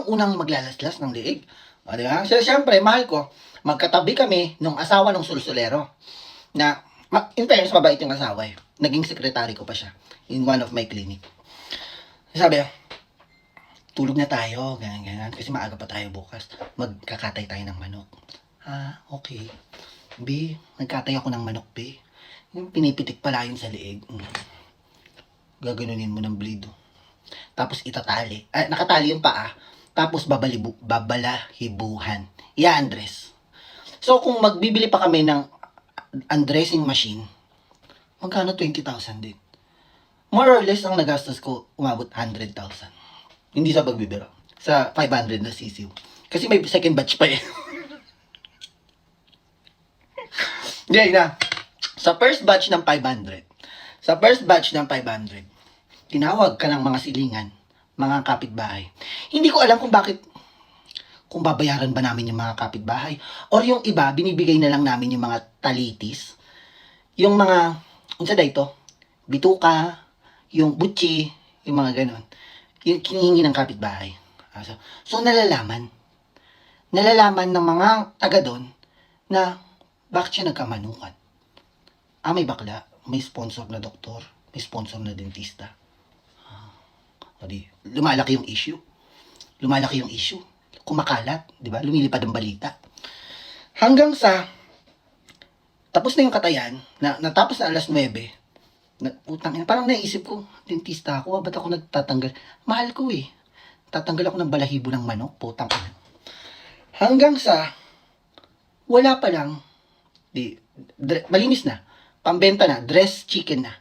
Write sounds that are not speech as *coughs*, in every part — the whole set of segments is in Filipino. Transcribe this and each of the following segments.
ang unang maglalaslas ng liig. O, di ba? So, siyempre, mahal ko, magkatabi kami nung asawa ng sulsulero. Na, in fairness, mabait yung asawa eh. Naging sekretary ko pa siya in one of my clinic. Sabi, tulog na tayo, ganyan, ganyan. Kasi maaga pa tayo bukas. Magkakatay tayo ng manok. Ah, okay. B, nagkatay ako ng manok, B. Yung pinipitik pala yun sa liig. Mm. Gaganunin mo ng bleed. oh. Tapos itatali. Ah, nakatali yung paa. Tapos babalibu, babalahibuhan. I-undress. So, kung magbibili pa kami ng undressing machine, magkano 20,000 din? More or less, ang nagastos ko, umabot 100,000. Hindi sa pagbibiro. Sa 500 na sisiw. Kasi may second batch pa eh. *laughs* Hindi na. Sa first batch ng 500, sa first batch ng 500, tinawag ka ng mga silingan, mga kapitbahay. Hindi ko alam kung bakit, kung babayaran ba namin yung mga kapitbahay, or yung iba, binibigay na lang namin yung mga talitis, yung mga, unsa da ito, bituka, yung butchi, yung mga ganon. Yung kinihingi ng kapitbahay. Ah, So, so nalalaman. Nalalaman ng mga taga doon na bakit siya nagkamanukan. Ah, may bakla. May sponsor na doktor. May sponsor na dentista. Ah, o di, lumalaki yung issue. Lumalaki yung issue. Kumakalat, di ba? Lumilipad ang balita. Hanggang sa, tapos na yung katayan, na, natapos na alas 9, na, utang, parang naisip ko, dentista ako, ah, ba't ako nagtatanggal? Mahal ko eh. Tatanggal ako ng balahibo ng manok, putang ina. Hanggang sa, wala pa lang, di, dre- malinis na, pambenta na, dress chicken na.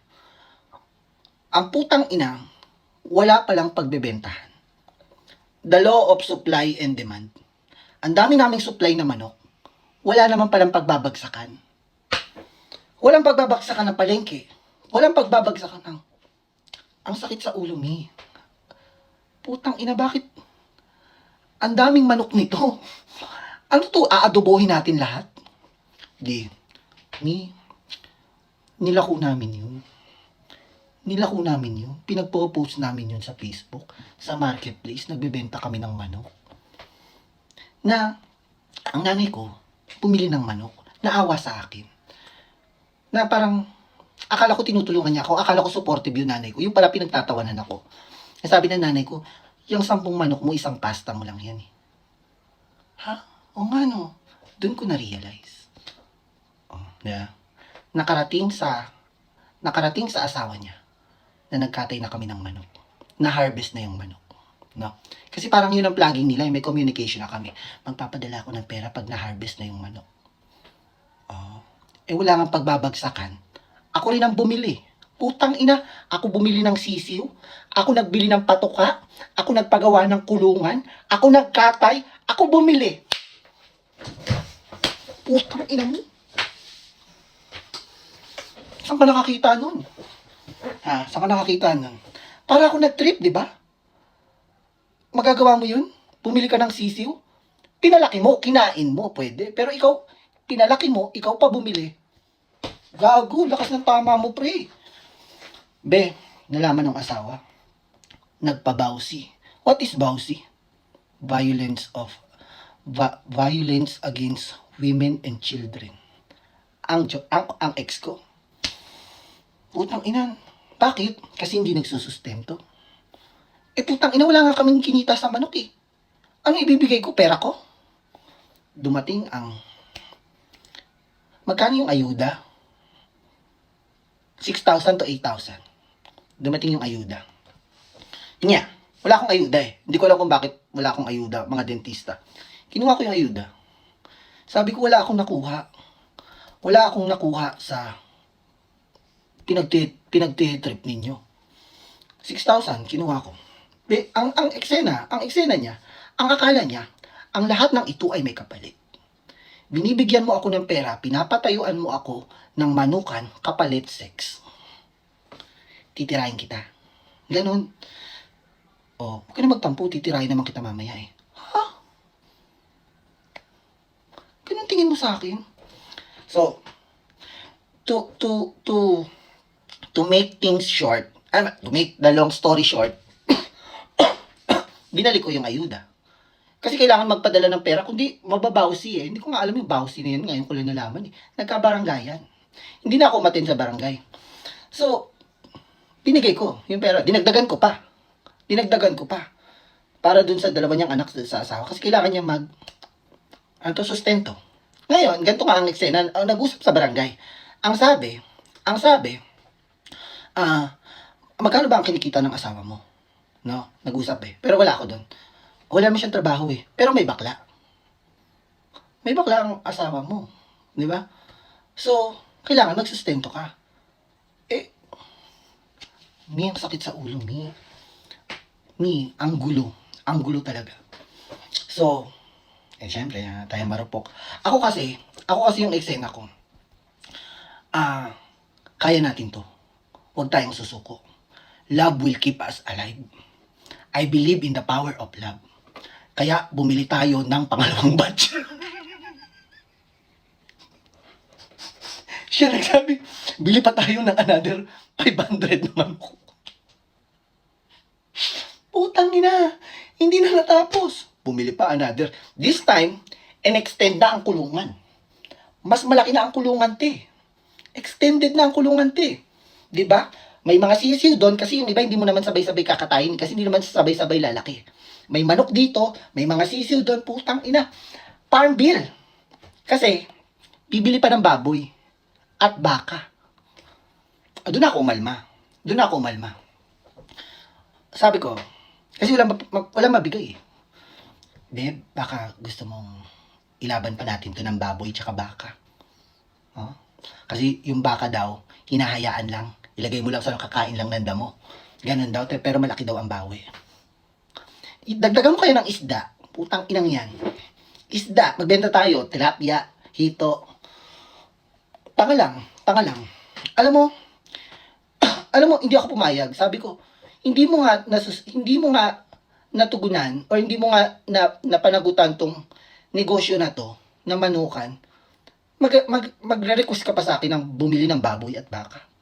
Ang putang ina, wala pa lang pagbebentahan. The law of supply and demand. Ang dami naming supply na manok. Wala naman palang pagbabagsakan. Walang pagbabagsakan ng palengke. Walang pagbabagsakan ng... Ang sakit sa ulo, mi. Putang ina, bakit? Ang daming manok nito. Ano to? Aadobohin natin lahat? Di. Mi, nilako namin yun. Nilako namin yun. Pinagpo-post namin yun sa Facebook, sa marketplace. Nagbebenta kami ng manok. Na, ang nanay ko, pumili ng manok. Naawa sa akin. Na parang, akala ko tinutulungan niya ako. Akala ko supportive yung nanay ko. Yung pala pinagtatawanan ako. Sabi ng nanay ko, yung sampung manok mo, isang pasta mo lang yan eh. Ha? O nga no. Doon ko na-realize. Oh, yeah. Nakarating sa, nakarating sa asawa niya na nagkatay na kami ng manok. Na-harvest na yung manok. No? Kasi parang yun ang plugging nila, may communication na kami. Magpapadala ako ng pera pag na-harvest na yung manok. Oh. Eh wala nga pagbabagsakan. Ako rin ang bumili. Putang ina, ako bumili ng sisiw, ako nagbili ng patuka, ako nagpagawa ng kulungan, ako nagkatay, ako bumili. Putang ina mo. Saan ka nakakita nun? Ha? Saan ka nakakita nun? Para ako nag-trip, di ba? Magagawa mo yun? Bumili ka ng sisiw? Pinalaki mo, kinain mo, pwede. Pero ikaw, pinalaki mo, ikaw pa bumili. Gago, lakas ng tama mo, pre. Be, nalaman ng asawa. Nagpabawsi. What is bawsi? Violence of va- violence against women and children. Ang, ang, ang ex ko. Putang inan. Bakit? Kasi hindi nagsusustento. Eh putang ina, wala nga kaming kinita sa manok eh. Ano ibibigay ko? Pera ko? Dumating ang... Magkano yung ayuda? 6,000 to 8,000. Dumating yung ayuda. Nya, wala akong ayuda eh. Hindi ko alam kung bakit wala akong ayuda, mga dentista. Kinuha ko yung ayuda. Sabi ko wala akong nakuha. Wala akong nakuha sa pinagti pinagtitrip ninyo. 6,000 kinuha ko. Di, ang ang eksena, ang eksena niya, ang akala niya, ang lahat ng ito ay may kapalit. Binibigyan mo ako ng pera, pinapatayuan mo ako ng manukan kapalit sex. Titirahin kita. Ganon. O, huwag ka na magtampo, titirahin naman kita mamaya eh. Ha? Ganun tingin mo sa akin? So, to, to, to, to make things short, ah, to make the long story short, *coughs* binalik ko yung ayuda. Kasi kailangan magpadala ng pera, kundi mababawsi eh. Hindi ko nga alam yung bawsi na yun. Ngayon ko lang nalaman eh. Nagkabaranggayan. Hindi na ako umatin sa barangay. So, binigay ko yung pera. Dinagdagan ko pa. Dinagdagan ko pa. Para dun sa dalawa niyang anak sa asawa. Kasi kailangan niya mag, ano to, sustento. Ngayon, ganito nga ang eksena. Ang nag-usap sa barangay. Ang sabi, ang sabi, ah, magkano ba ang kinikita ng asawa mo? No, nag-usap eh. Pero wala ako doon. Wala naman siyang trabaho eh. Pero may bakla. May bakla ang asawa mo. Di ba? So, kailangan magsustento ka. Eh, mi, ang sakit sa ulo, mi. Mi, ang gulo. Ang gulo talaga. So, eh, syempre, ah, tayo marupok. Ako kasi, ako kasi yung eksena ko. Ah, kaya natin to. Huwag tayong susuko. Love will keep us alive. I believe in the power of love. Kaya bumili tayo ng pangalawang batch. *laughs* Siya nagsabi, bili pa tayo ng another 500 naman ko. Putang ina, hindi na natapos. Bumili pa another. This time, in-extend na ang kulungan. Mas malaki na ang kulungan, te. Extended na ang kulungan, te. 'Di ba? May mga sisiw doon kasi yung iba hindi mo naman sabay-sabay kakatayin kasi hindi naman sabay-sabay lalaki. May manok dito, may mga sisiw doon, putang ina. Farm bill. Kasi, bibili pa ng baboy at baka. Ah, Doon ako umalma. Doon ako umalma. Sabi ko, kasi wala, ma- wala mabigay eh. Beb, baka gusto mong ilaban pa natin to ng baboy tsaka baka. Oh? Kasi yung baka daw, hinahayaan lang. Ilagay mo lang sa kakain lang ng damo. Ganun daw, te, pero malaki daw ang bawi. Dagdagan mo kayo ng isda. Putang inang yan. Isda, magbenta tayo. Tilapia, hito. Tanga lang, tanga lang. Alam mo, *clears throat* alam mo, hindi ako pumayag. Sabi ko, hindi mo nga, nasus, hindi mo nga natugunan or hindi mo nga na, napanagutan tong negosyo na to, na manukan, mag, mag, magre-request ka pa sa akin ng bumili ng baboy at baka.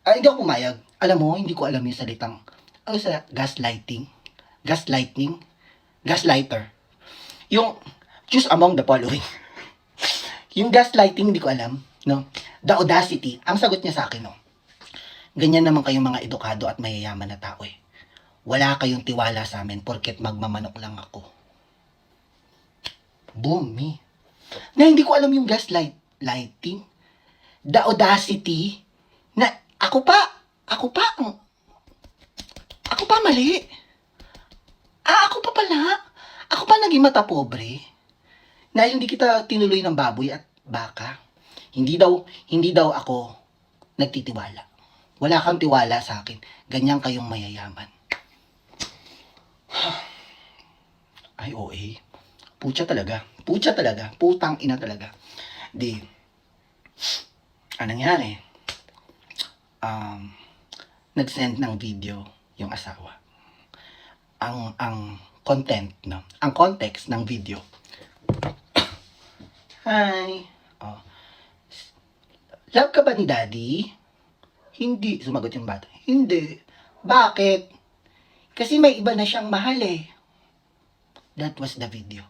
Ah, hindi ako pumayag. Alam mo, hindi ko alam yung salitang, ano sa gaslighting? Gaslighting? Gaslighter. Yung, choose among the following. *laughs* yung gaslighting, hindi ko alam. No? The audacity, ang sagot niya sa akin, no? Ganyan naman kayong mga edukado at mayayaman na tao eh. Wala kayong tiwala sa amin porket magmamanok lang ako. Boom, me. Na hindi ko alam yung gaslight lighting. The audacity na ako pa, ako pa, ako pa mali. Ah, ako pa pala. Ako pa naging mata pobre. Na hindi kita tinuloy ng baboy at baka. Hindi daw, hindi daw ako nagtitiwala. Wala kang tiwala sa akin. Ganyan kayong mayayaman. *sighs* Ay, OA. Pucha talaga. Pucha talaga. Putang ina talaga. Di, anong nangyari? Um, nag-send ng video yung asawa. Ang, ang content, no? Ang context ng video. *coughs* Hi. Oh. Love ka ba ni daddy? Hindi. Sumagot yung bata. Hindi. Bakit? Kasi may iba na siyang mahal eh. That was the video.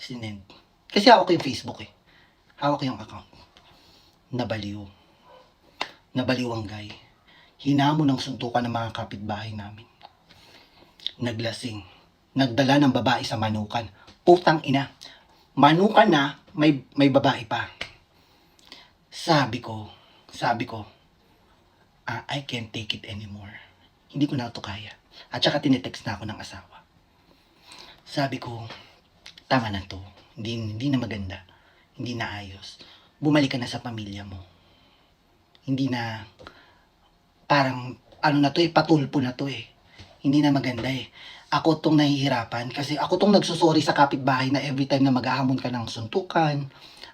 Sinend. Kasi hawak ko yung Facebook eh. Hawak yung account. Nabaliw. Nabaliw ang guy. Hinamo ng suntukan ng mga kapitbahay namin. Naglasing. Nagdala ng babae sa manukan. Putang ina. Manukan na, may, may babae pa. Sabi ko, sabi ko, ah, I can't take it anymore. Hindi ko na ito kaya. At saka tinetext na ako ng asawa. Sabi ko, tama na to. Hindi, hindi na maganda. Hindi na ayos. Bumalik ka na sa pamilya mo. Hindi na, parang, ano na to eh, patulpo na to eh. Hindi na maganda eh. Ako tong nahihirapan kasi ako tong nagsusori sa kapitbahay na every time na maghahamon ka ng suntukan.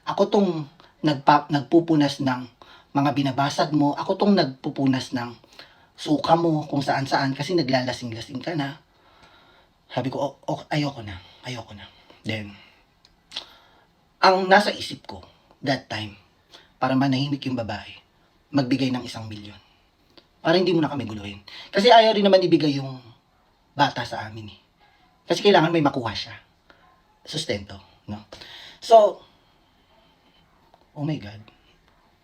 Ako tong nagpa, nagpupunas ng mga binabasag mo. Ako tong nagpupunas ng suka mo kung saan saan kasi naglalasing-lasing ka na. Sabi ko, "O- o- ayoko na. Ayoko na. Then, ang nasa isip ko that time, para manahimik yung babae, magbigay ng isang milyon. Para hindi mo na kami guluhin. Kasi ayaw rin naman ibigay yung bata sa amin eh. Kasi kailangan may makuha siya. Sustento, no? So, oh my God,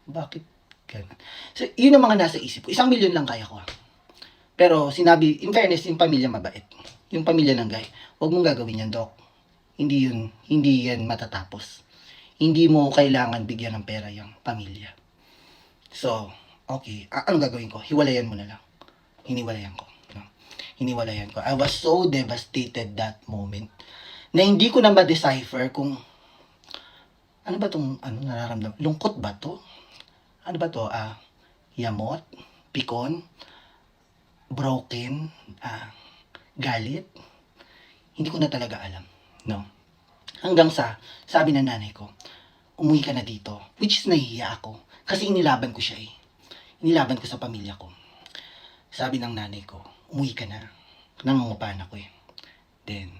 bakit ganun? So, yun ang mga nasa isip ko. Isang milyon lang kaya ko, ah. Pero sinabi, in fairness, yung pamilya mabait. Yung pamilya ng guy, huwag mong gagawin yan, Doc. Hindi yun, hindi yan matatapos. Hindi mo kailangan bigyan ng pera yung pamilya. So, okay, a- anong gagawin ko? Hiwalayan mo na lang. Hiniwalayan ko. No? Hiniwalayan ko. I was so devastated that moment na hindi ko na ma-decipher kung ano ba tong ano nararamdaman? Lungkot ba to? Ano ba to? Ah, yamot, pikon, broken, ah, galit. Hindi ko na talaga alam, no? Hanggang sa sabi ng nanay ko, umuwi ka na dito. Which is nahihiya ako. Kasi inilaban ko siya eh. Inilaban ko sa pamilya ko. Sabi ng nanay ko, umuwi ka na. Nangungupahan ako eh. Then,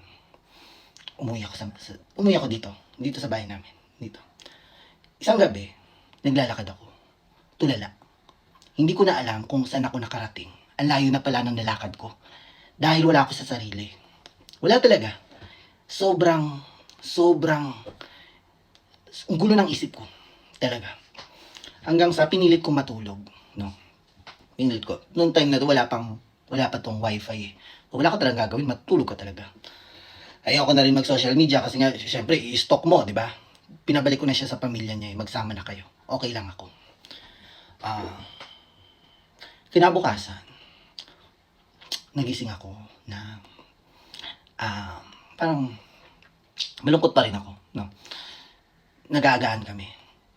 umuwi ako sa, sa- umuwi ako dito. Dito sa bahay namin. Dito. Isang gabi, naglalakad ako. Tulala. Hindi ko na alam kung saan ako nakarating. Ang layo na pala ng nalakad ko. Dahil wala ako sa sarili. Wala talaga. Sobrang, sobrang, ang gulo ng isip ko. Talaga. Hanggang sa pinilit ko matulog. No? Pinilit ko. Noong time na to, wala pang, wala pa tong wifi eh. Wala ka talaga gagawin, matulog ka talaga. Ayoko na rin mag-social media kasi nga, syempre, i-stalk mo, di ba? Pinabalik ko na siya sa pamilya niya, eh. magsama na kayo. Okay lang ako. Ah, kinabukasan, nagising ako na, ah, parang, malungkot pa rin ako, no? Nagagaan kami.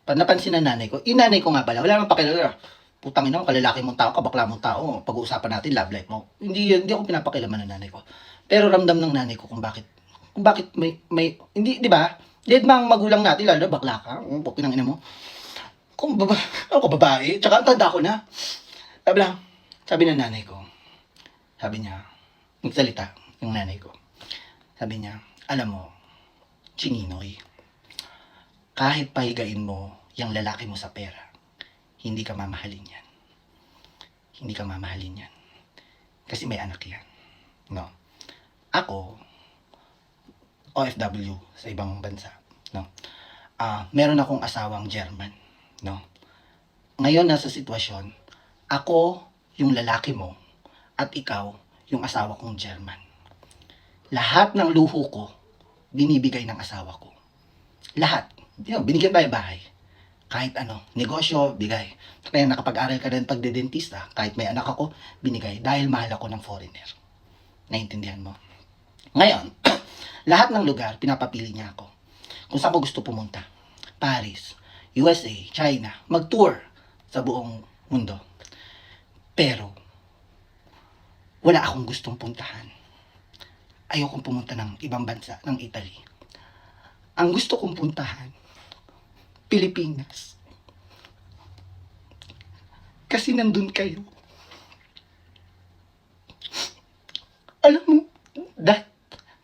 Pag napansin ng nanay ko, yung nanay ko nga pala, wala namang pakilala. Putang ina mo, kalalaki mong tao, kabakla mong tao, pag-uusapan natin, love life mo. Hindi, hindi ako pinapakilaman ng nanay ko. Pero ramdam ng nanay ko kung bakit, kung bakit may, may, hindi, di ba? Dead mga magulang natin, lalo na bakla ka, um, pukin ang ina mo. Kung baba, *laughs* ako babae, tsaka ang tanda ko na. Sabi lang, sabi ng nanay ko, sabi niya, nagsalita yung nanay ko. Sabi niya, alam mo, Chininoy, kahit pahigain mo yung lalaki mo sa pera, hindi ka mamahalin yan. Hindi ka mamahalin yan. Kasi may anak yan. No? Ako, OFW sa ibang bansa. No? Ah, meron akong asawang German. No? Ngayon nasa sitwasyon, ako yung lalaki mo at ikaw yung asawa kong German. Lahat ng luho ko, binibigay ng asawa ko. Lahat. Yun, binigyan tayo bahay. Kahit ano, negosyo, bigay. Kaya nakapag-aral ka rin pagdedentista, kahit may anak ako, binigay. Dahil mahal ako ng foreigner. Naintindihan mo? Ngayon, *clears throat* lahat ng lugar, pinapapili niya ako. Kung saan ko gusto pumunta. Paris, USA, China, mag-tour sa buong mundo. Pero, wala akong gustong puntahan. Ayokong pumunta ng ibang bansa, ng Italy. Ang gusto kong puntahan, Pilipinas. Kasi nandun kayo. Alam mo, that,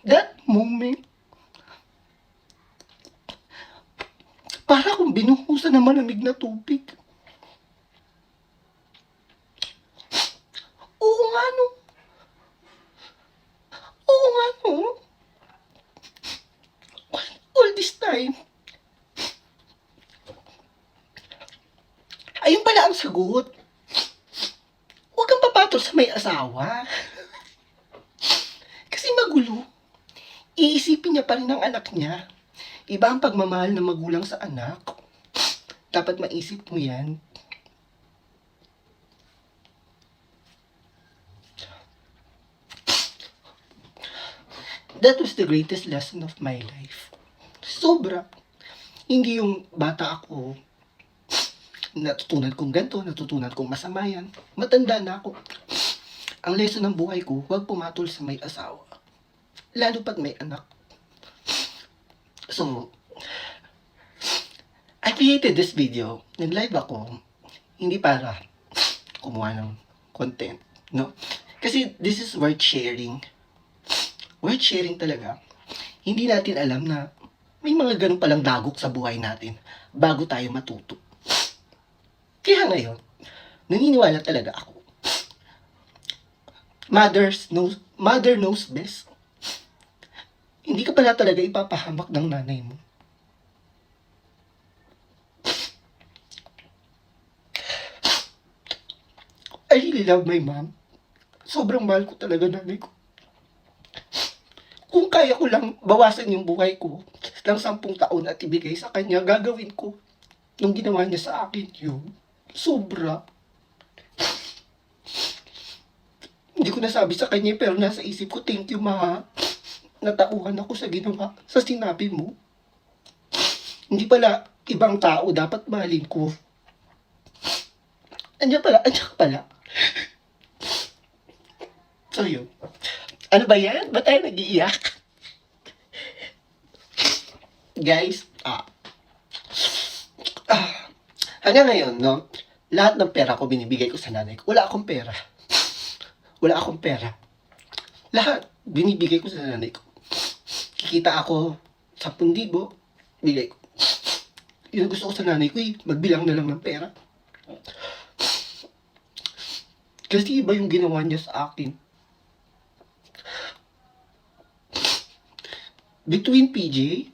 that moment, para akong binuhusan ng malamig na tubig. Oo nga no. Oo nga no. All, all this time, ayun pala ang sagot. Huwag kang papatol sa may asawa. Kasi magulo. Iisipin niya pa rin ang anak niya. Iba ang pagmamahal ng magulang sa anak. Dapat maisip mo yan. That was the greatest lesson of my life. Sobra. Hindi yung bata ako, natutunan kong ganito, natutunan kong masama yan. Matanda na ako. Ang lesson ng buhay ko, huwag pumatol sa may asawa. Lalo pat may anak. So, I created this video. Nag-live ako. Hindi para kumuha ng content. No? Kasi this is worth sharing. Worth sharing talaga. Hindi natin alam na may mga ganun palang dagok sa buhay natin bago tayo matuto. Kaya ngayon, naniniwala talaga ako. Mothers knows, mother knows best. Hindi ka pala talaga ipapahamak ng nanay mo. I really love my mom. Sobrang mahal ko talaga nanay ko. Kung kaya ko lang bawasan yung buhay ko ng sampung taon at ibigay sa kanya, gagawin ko. Nung ginawa niya sa akin yun, sobra. Hindi ko nasabi sa kanya pero nasa isip ko, thank you ma. Natauhan ako sa ginawa, sa sinabi mo. Hindi pala ibang tao dapat mahalin ko. Andiyan pala, andiyan pala. So yun. Ano ba yan? Ba't tayo nag-iiyak? Guys, ah, ah, hanggang ngayon, no, lahat ng pera ko binibigay ko sa nanay ko. Wala akong pera. Wala akong pera. Lahat, binibigay ko sa nanay ko. Kikita ako, 10,000, bigay ko. Yun ang gusto ko sa nanay ko eh, magbilang na lang ng pera. Kasi iba yung ginawa niya sa akin. Between PJ,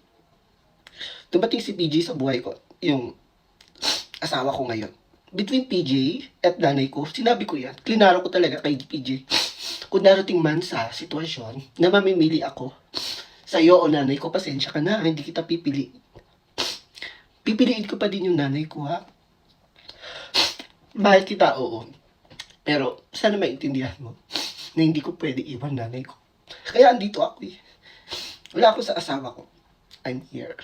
dumating si PJ sa buhay ko, yung asawa ko ngayon. Between PJ at nanay ko, sinabi ko yan, klinaro ko talaga kay PJ. Kung darating man sa sitwasyon na mamimili ako sa iyo o nanay ko, pasensya ka na, hindi kita pipili. Pipiliin ko pa din yung nanay ko, ha? Mahal kita, oo. Pero sana maintindihan mo na hindi ko pwede iwan nanay ko. Kaya andito ako eh. Wala ako sa asawa ko. I'm here.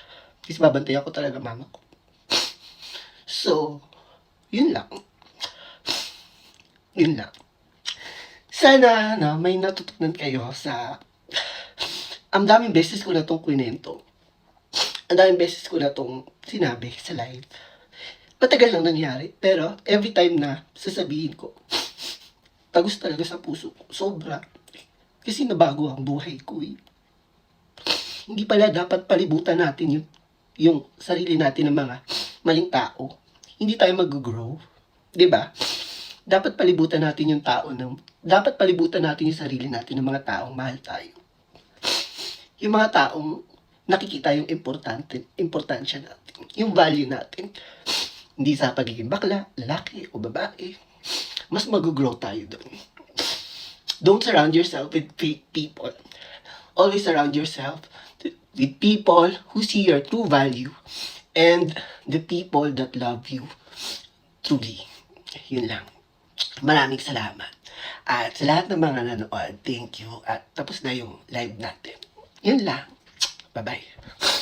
Kasi babantayan ko talaga mama ko. So, yun lang. Yun lang. Sana na may natutunan kayo sa... Ang daming beses ko na itong kwento. Ang daming beses ko na itong sinabi sa live. Matagal lang nangyari. Pero every time na sasabihin ko, tagos talaga sa puso ko. Sobra. Kasi nabago ang buhay ko eh. Hindi pala dapat palibutan natin yung, yung sarili natin ng mga maling tao. Hindi tayo mag-grow. ba? Dapat palibutan natin yung tao ng dapat palibutan natin yung sarili natin ng mga taong mahal tayo. Yung mga taong nakikita yung importante, importansya natin, yung value natin. Hindi sa pagiging bakla, lalaki o babae. Mas mag-grow tayo doon. Don't surround yourself with pe- people. Always surround yourself with people who see your true value and the people that love you truly. Yun lang. Maraming salamat. At sa lahat ng mga nanood, thank you. At tapos na yung live natin. Yun lang. Bye-bye.